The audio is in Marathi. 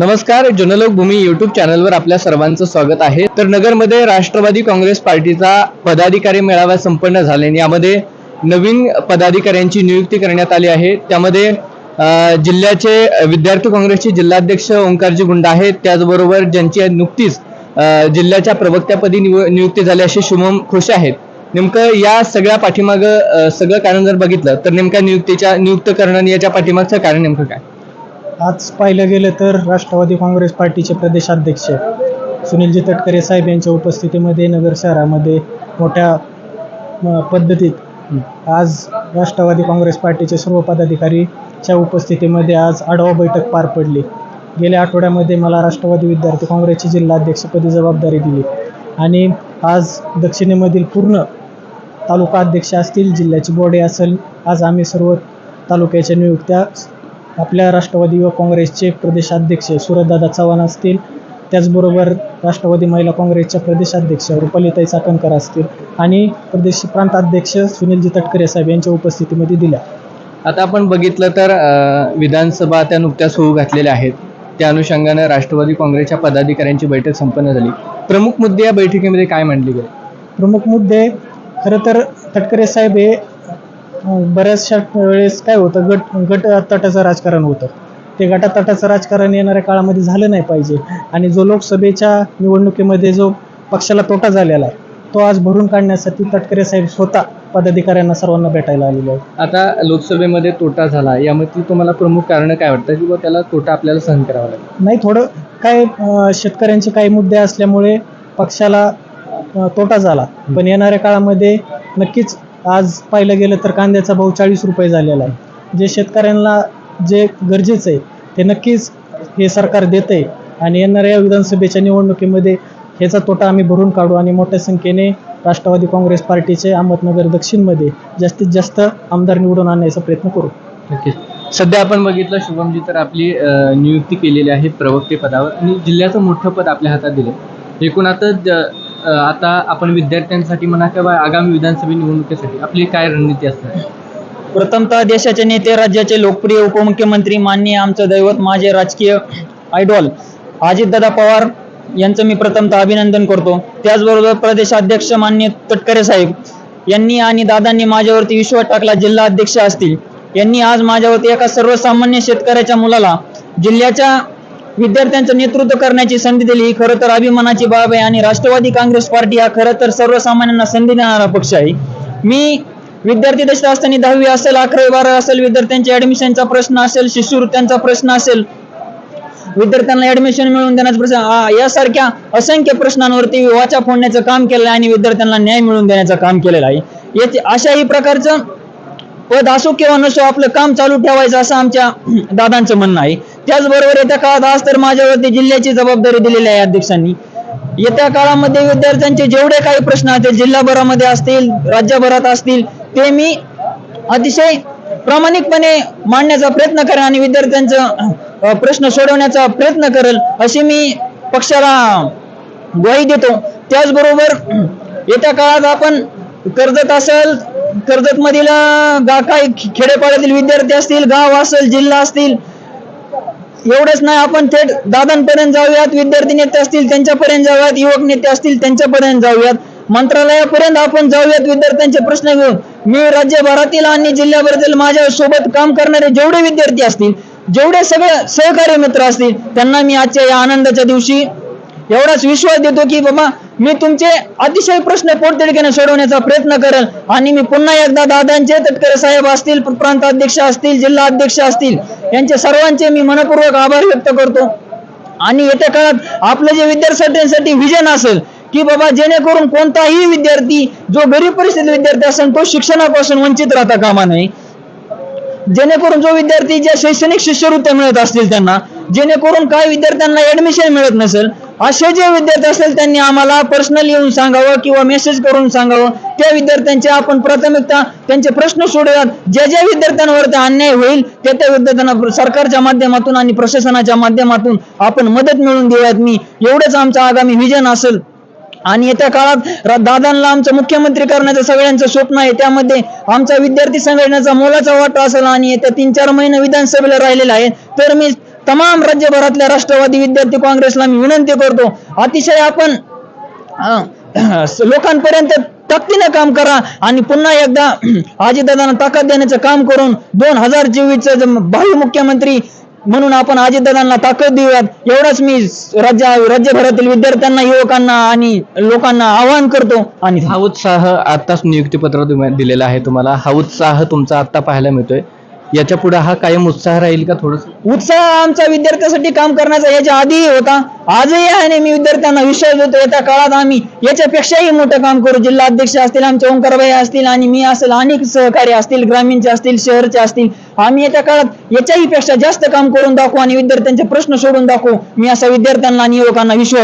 नमस्कार जनलोक भूमी युट्यूब चॅनलवर आपल्या सर्वांचं स्वागत आहे. तर नगरमध्ये राष्ट्रवादी काँग्रेस पार्टीचा पदाधिकारी मेळावा संपन्न झाल्याने यामध्ये नवीन पदाधिकाऱ्यांची नियुक्ती करण्यात आली आहे. त्यामध्ये जिल्ह्याचे विद्यार्थी काँग्रेसचे जिल्हाध्यक्ष ओंकारजी गुंड आहेत. त्याचबरोबर ज्यांची नुकतीच जिल्ह्याच्या प्रवक्त्यापदी निव नियुक्ती झाली असे शुभम खुश आहेत. नेमकं या सगळ्या पाठीमाग सगळं कारण जर बघितलं तर नेमक्या नियुक्तीच्या नियुक्त करणं याच्या पाठीमागचं कारण नेमकं काय? आज पाहिलं गेलं तर राष्ट्रवादी काँग्रेस पार्टीचे प्रदेशाध्यक्ष सुनीलजी तटकरे साहेब यांच्या उपस्थितीमध्ये नगर शहरामध्ये मोठ्या पद्धतीत आज राष्ट्रवादी काँग्रेस पार्टीचे सर्व पदाधिकारीच्या उपस्थितीमध्ये आज आढावा बैठक पार पडली. गेल्या आठवड्यामध्ये मला राष्ट्रवादी विद्यार्थी काँग्रेसची जिल्हाध्यक्षपदी जबाबदारी दिली आणि आज दक्षिणेमधील पूर्ण तालुका अध्यक्ष असतील जिल्ह्याची बॉडी असेल आज आम्ही सर्व तालुक्याच्या नियुक्त्या आपल्या राष्ट्रवादी युवक काँग्रेसचे प्रदेशाध्यक्ष सुरतदादा चव्हाण असतील. त्याचबरोबर राष्ट्रवादी महिला काँग्रेसच्या प्रदेशाध्यक्ष रुपालीताई चाकणकर असतील. आणि प्रदेश प्रांताध्यक्ष सुनीलजी तटकरे साहेब यांच्या उपस्थितीमध्ये दिल्या. आता आपण बघितलं तर विधानसभा त्या नुकत्याच होऊ घातलेल्या आहेत. त्या अनुषंगानं राष्ट्रवादी काँग्रेसच्या पदाधिकाऱ्यांची बैठक संपन्न झाली. प्रमुख मुद्दे या बैठकीमध्ये काय मांडले गेले? प्रमुख मुद्दे खरं तर तटकरे साहेब हे बऱ्याचशा वेळेस काय होतं गट गट तटाचं राजकारण होतं. ते गटातटाचं राजकारण येणाऱ्या काळामध्ये झालं नाही पाहिजे. आणि जो लोकसभेच्या निवडणुकीमध्ये जो पक्षाला तोटा झालेला आहे तो आज भरून काढण्यासाठी तटकरे साहेब स्वतः पदाधिकाऱ्यांना सर्वांना भेटायला आलेले आहेत. आता लोकसभेमध्ये तोटा झाला यामध्ये तुम्हाला प्रमुख कारण काय वाटतं? की बुवा त्याला तोटा आपल्याला सहन करावा लागेल? नाही थोडं काय शेतकऱ्यांचे काही मुद्दे असल्यामुळे पक्षाला तोटा झाला. पण येणाऱ्या काळामध्ये नक्कीच आज पाहिलं गेलं तर कांद्याचा भाव चाळीस रुपये झालेला आहे. जे शेतकऱ्यांना जे गरजेचं आहे ते नक्कीच हे सरकार देतं आहे आणि येणाऱ्या विधानसभेच्या निवडणुकीमध्ये ह्याचा तोटा आम्ही भरून काढू. आणि मोठ्या संख्येने राष्ट्रवादी काँग्रेस पार्टीचे अहमदनगर दक्षिणमध्ये जास्तीत जास्त आमदार निवडून आणण्याचा प्रयत्न करू. नक्कीच. सध्या आपण बघितलं शुभमजी तर आपली नियुक्ती केलेली आहे प्रवक्ते पदावर. आणि जिल्ह्याचं मोठं पद आपल्या हातात दिलं एकूण आता आपण विद्यार्थ्यांसाठी म्हणा किंवा आगामी विधानसभा निवडणुकीसाठी आपली काय रणनीती असणार? प्रथमतः देशाचे नेते राज्याचे लोकप्रिय उपमुख्यमंत्री माननीय आमचं दैवत माझे राजकीय आयडॉल अजितदादा पवार यांचं मी प्रथमतः अभिनंदन करतो. त्याचबरोबर प्रदेशाध्यक्ष मान्य तटकरे साहेब यांनी आणि दादांनी माझ्यावरती विश्वास टाकला जिल्हा अध्यक्ष असतील. यांनी आज माझ्यावरती एका सर्वसामान्य शेतकऱ्याच्या मुलाला जिल्ह्याच्या विद्यार्थ्यांचं नेतृत्व करण्याची संधी दिली. ही खरं तर अभिमानाची बाब आहे आणि राष्ट्रवादी काँग्रेस पार्टी हा खरं तर सर्वसामान्यांना संधी देणारा पक्ष आहे. मी विद्यार्थी दशेत असताना दहावी असेल अकरावी बारावी असेल विद्यार्थ्यांच्या ऍडमिशनचा प्रश्न असेल शिष्यवृत्त्यांचा प्रश्न असेल विद्यार्थ्यांना ऍडमिशन मिळवून देण्याचा प्रश्न यासारख्या असंख्य प्रश्नांवरती वाचा फोडण्याचं काम केलं आहे आणि विद्यार्थ्यांना न्याय मिळवून देण्याचं काम केलेलं आहे. याचे अशाही प्रकारचं पद असो किंवा नसो आपलं काम चालू ठेवायचं असं आमच्या दादांचं म्हणणं आहे. त्याचबरोबर येत्या काळात आज तर माझ्यावरती जिल्ह्याची जबाबदारी दिलेली आहे अध्यक्षांनी. येत्या काळामध्ये विद्यार्थ्यांचे जेवढे काही प्रश्न असतील जिल्हाभरामध्ये असतील राज्यभरात असतील ते मी अतिशय प्रामाणिकपणे मांडण्याचा प्रयत्न करेन आणि विद्यार्थ्यांचं प्रश्न सोडवण्याचा प्रयत्न करेल अशी मी पक्षाला ग्वाही देतो. त्याचबरोबर येत्या काळात आपण कर्जत असेल कर्जत मधील गा काही खेडेपाड्यातील विद्यार्थी असतील गाव असेल जिल्हा असतील एवढंच नाही आपण थेट दादांपर्यंत जाऊयात विद्यार्थी नेते असतील त्यांच्यापर्यंत जाऊयात युवक नेते असतील त्यांच्यापर्यंत जाऊयात. मंत्रालयापर्यंत आपण जाऊयात विद्यार्थ्यांचे प्रश्न घेऊन. मी राज्यभरातील आणि जिल्ह्याभरातील माझ्या सोबत काम करणारे जेवढे विद्यार्थी असतील जेवढे सगळे सहकारी मित्र असतील त्यांना मी आजच्या या आनंदाच्या दिवशी एवढाच विश्वास देतो की बाबा मी तुमचे अतिशय प्रश्न पोटतिडकीने सोडवण्याचा प्रयत्न करेल. आणि मी पुन्हा एकदा दादांचे तटकरे साहेब असतील प्रांताध्यक्ष असतील जिल्हा अध्यक्ष असतील यांचे सर्वांचे मी मनपूर्वक आभार व्यक्त करतो. आणि येत्या काळात आपलं जे विद्यार्थ्यांसाठी विजन असेल की बाबा जेणेकरून कोणताही विद्यार्थी जो गरीब परिस्थितीत विद्यार्थी असेल तो शिक्षणापासून वंचित राहता कामा नये. जेणेकरून जो विद्यार्थी ज्या शैक्षणिक शिष्यवृत्त्या मिळत असतील त्यांना जेणेकरून काही विद्यार्थ्यांना ऍडमिशन मिळत नसेल असे जे विद्यार्थी असेल त्यांनी आम्हाला पर्सनल येऊन सांगावं किंवा मेसेज करून सांगावं. त्या विद्यार्थ्यांचे आपण प्राथमिकता त्यांचे प्रश्न सोडूयात. ज्या ज्या विद्यार्थ्यांवर अन्याय होईल त्या त्या विद्यार्थ्यांना सरकारच्या माध्यमातून आणि प्रशासनाच्या माध्यमातून आपण मदत मिळवून देऊयात मी. एवढंच आमचं आगामी विजन असेल. आणि येत्या काळात दादांना आमचं मुख्यमंत्री करण्याचं सगळ्यांचं स्वप्न आहे. त्यामध्ये आमचा विद्यार्थी संघटनेचा मोलाचा वाटा असेल आणि येत्या तीन चार महिने विधानसभेला राहिलेला आहे. तर मी तमाम राज्यभरातल्या राष्ट्रवादी विद्यार्थी काँग्रेसला मी विनंती करतो. अतिशय आपण लोकांपर्यंत ताकदीनं काम करा आणि पुन्हा एकदा अजितदादांना ताकद देण्याचं काम करून दोन हजार चोवीसचं भावी मुख्यमंत्री म्हणून आपण अजितदादांना ताकद देऊयात. एवढंच मी राज्य राज्यभरातील विद्यार्थ्यांना युवकांना आणि लोकांना आवाहन करतो आणि हा उत्साह आत्ताच नियुक्तीपत्र तुम्ही दिलेला आहे तुम्हाला. हा उत्साह तुमचा आत्ता पाहायला मिळतोय. याच्यापुढे हा कायम उत्साह राहील का थोडस? उत्साह आमचा विद्यार्थ्यासाठी काम करण्याचा याच्या आधीही होता. आजही आहे आणि मी विद्यार्थ्यांना विश्वास देतो येत्या काळात आम्ही याच्यापेक्षाही मोठं काम करू. जिल्हा अध्यक्ष असतील आमचे ओंकारबाई असतील आणि मी असेल अनेक सहकारी असतील ग्रामीणचे असतील शहरचे असतील. आम्ही येत्या काळात याच्याही पेक्षा जास्त काम करून दाखवू आणि विद्यार्थ्यांचे प्रश्न सोडून दाखवू. मी असा विद्यार्थ्यांना आणि युवकांना विश्वास